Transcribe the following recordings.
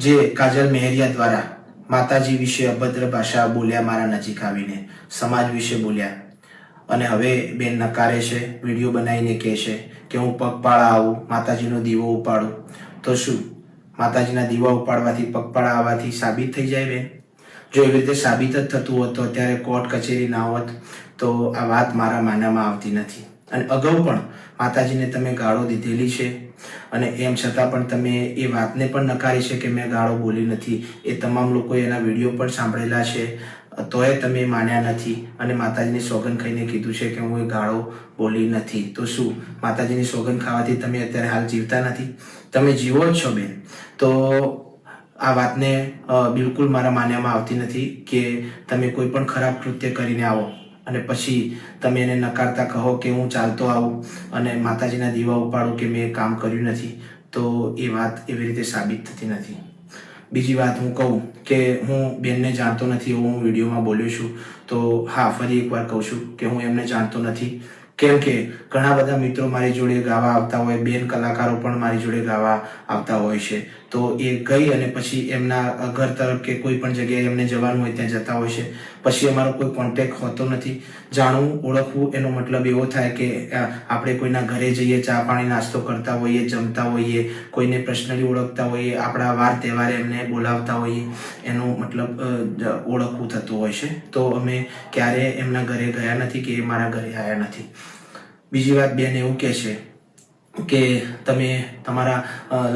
જે કાજલ મહેરિયા દ્વારા માતાજી વિશે અભદ્ર ભાષા બોલ્યા મારા નજીક આવીને, સમાજ વિશે બોલ્યા. અને હવે બેન નકારે છે, વીડિયો બનાવીને કહે છે કે હું પગપાળા આવું, માતાજીનો દીવો ઉપાડું. તો શું? માતાજીના દીવા ઉપાડવાથી પગપાળા આવવાથી સાબિત થઈ જાય બેન? જો એવી રીતે સાબિત જ થતું હોત તો અત્યારે કોર્ટ કચેરી ના હોત તો આ વાત મારા માનવામાં આવતી નથી. અને અગાઉ પણ માતાજીને તમે ગાળો દીધેલી છે. અને એમ છતાં પણ તમે એ વાતને પણ નકારી છે કે મેં ગાળો બોલી નથી. એ તમામ લોકોએ એના વીડિયો પણ સાંભળેલા છે. તોય તમે માન્યા નથી. અને માતાજીની સોગન ખાઈને કીધું છે કે હું એ ગાળો બોલી નથી. તો શું? માતાજીની સોગન ખાવાથી તમે અત્યારે હાલ જીવતા નથી? તમે જીવો જ છો બેન. તો આ વાતને બિલકુલ મારા માન્યામાં આવતી નથી કે તમે કોઈ પણ ખરાબ કૃત્ય કરીને આવો. અને પછી તમે એને નકારતા કહો કે હું ચાલતો આવું અને માતાજીના દીવા ઉપાડું કે મેં કામ કર્યું નથી, તો એ વાત એવી રીતે સાબિત થતી નથી. બીજી વાત હું કહું કે હું બેનને જાણતો નથી એવું હું વિડીયોમાં બોલ્યો છું, તો હા, ફરી એકવાર કહું છું કે હું એમને જાણતો નથી. કેમ કે ઘણા બધા મિત્રો મારી જોડે ગાવા આવતા હોય, બેન કલાકારો પણ મારી જોડે ગાવા આવતા હોય છે. તો એ ગઈ અને પછી એમના ઘર તરફ કે કોઈ પણ જગ્યાએ એમને જવાનું હોય ત્યાં જતા હોય છે. પછી અમારો કોઈ કોન્ટેક્ટ હોતો નથી. જાણવું, ઓળખવું એનો મતલબ એવો થાય કે આપણે કોઈના ઘરે જઈએ, ચા પાણી નાસ્તો કરતા હોઈએ, જમતા હોઈએ, કોઈને પર્સનલી ઓળખતા હોઈએ, આપણા વાર તહેવારે એમને બોલાવતા હોઈએ, એનો મતલબ ઓળખવું થતું હોય છે. તો અમે ક્યારે એમના ઘરે ગયા નથી કે એ મારા ઘરે આવ્યા નથી. બીજી વાત બેન એવું કહે છે કે તમે તમારા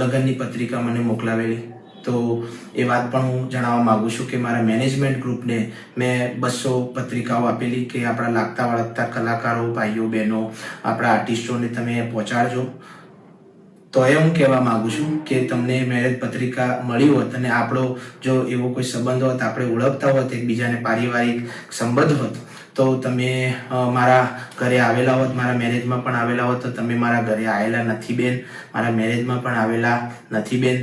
લગ્નની પત્રિકા મને મોકલાવેલી. તો એ વાત પણ હું જણાવવા માગું છું કે મારા મેનેજમેન્ટ ગ્રુપને મેં બસો પત્રિકાઓ આપેલી કે આપણા લાગતા વળગતા કલાકારો, ભાઈઓ, બહેનો, આપણા આર્ટિસ્ટોને તમે પહોંચાડજો. તો એ હું કહેવા માગું છું કે તમને મેરેજ પત્રિકા મળી હોત અને આપણો જો એવો કોઈ સંબંધ હોત, આપણે ઓળખતા હોત, એકબીજાને પારિવારિક સંબંધ હોત, તો તમે મારા ઘરે આવેલા હોત, મારા મેરેજમાં પણ આવેલા હોત, તો તમે મારા ઘરે આવેલા નથી બેન, મારા મેરેજમાં પણ આવેલા નથી બેન.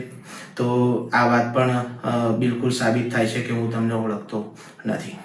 તો આ વાત પણ બિલકુલ સાબિત થાય છે કે હું તમને ઓળખતો નથી.